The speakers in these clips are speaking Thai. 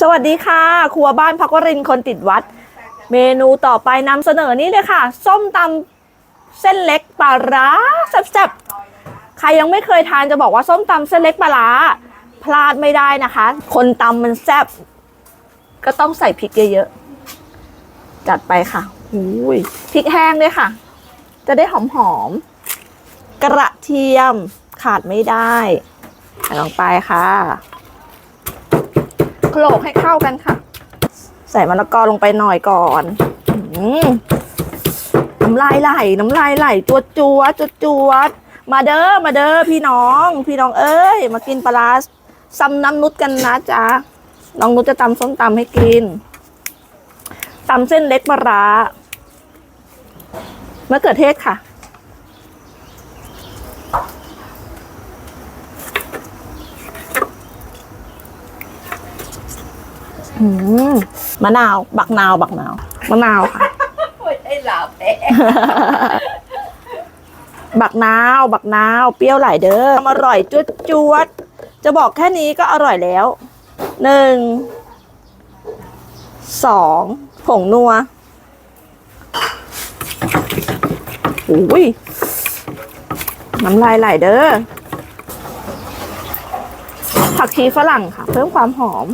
สวัสดีค่ะ ครัวบ้านพักวรินคนติดวัด เมนูต่อไปนำเสนอนี่เลยค่ะ ส้มตำเส้นเล็กปลาร้าแซ่บๆ ใครยังไม่เคยทานจะบอกว่าส้มตำเส้นเล็กปลาร้าพลาดไม่ได้นะคะ คนตำมันแซ่บก็ต้องใส่พริกเยอะๆ จัดไปค่ะอุ้ยพริกแห้งด้วยค่ะ จะได้หอมๆ กระเทียมขาดไม่ได้ใส่ลงไปค่ะ โขลกให้เข้ากันค่ะ ใส่มะละกอลงไปหน่อยก่อนอน้ำลายไหลน้ำลายไหลจวดจวดจวดจวดมาเด้อมาเด้อพี่น้อง พี่น้องเอ้ย มากินปลาซ้ำน้ำนุชกันนะจ๊ะน้องนุชจะตำส้มตำให้กินตำเส้นเล็กปลาร้ามะเขือเทศค่ะ อืมมะนาว บักนาว บักนาว มะนาวค่ะ ไม่ใช่หลับแอะบักนาว บักนาว เปรี้ยวหลายเด้อทำอร่อยจวดจวด จะบอกแค่นี้ก็อร่อยแล้ว หนึ่ง สอง ผงนัวอุ้ยน้ำลายไหลเด้อ ผักชีฝรั่งค่ะ เพิ่มความหอม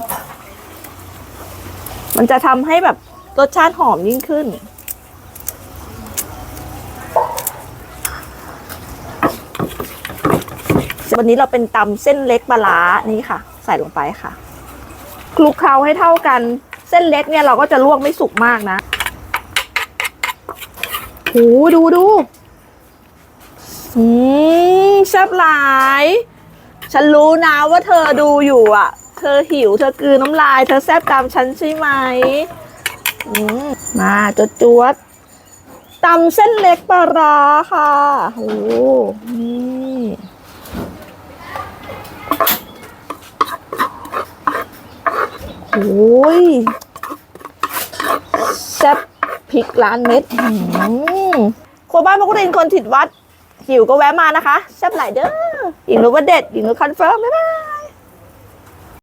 มันจะทำให้แบบรสชาติหอมยิ่งขึ้น วันนี้เราเป็นตำเส้นเล็กปลาร้านี่ค่ะ ใส่ลงไปค่ะ คลุกเคล้าให้เท่ากัน เส้นเล็กเนี่ยเราก็จะลวกไม่สุกมากนะโหดูดูอืมแซ่บหลาย ฉันรู้นะว่าเธอดูอยู่อะ ธอหิว เธอกลืนน้ำลาย เธอแซบตามฉันใช่ไหมมมาจดจวดตำเส้นเล็กปลาร้าค่ะโอ้นี่โอ้ยแซ่บพริกล้านเม็ดครัวบ้านพระกุรินคนถิดวัดหิวก็แวะมานะคะแซ่บหลายเด้อหญิงรู้ว่าเด็ดหญิงรู้คอนเฟิร์มบ๊ายบาย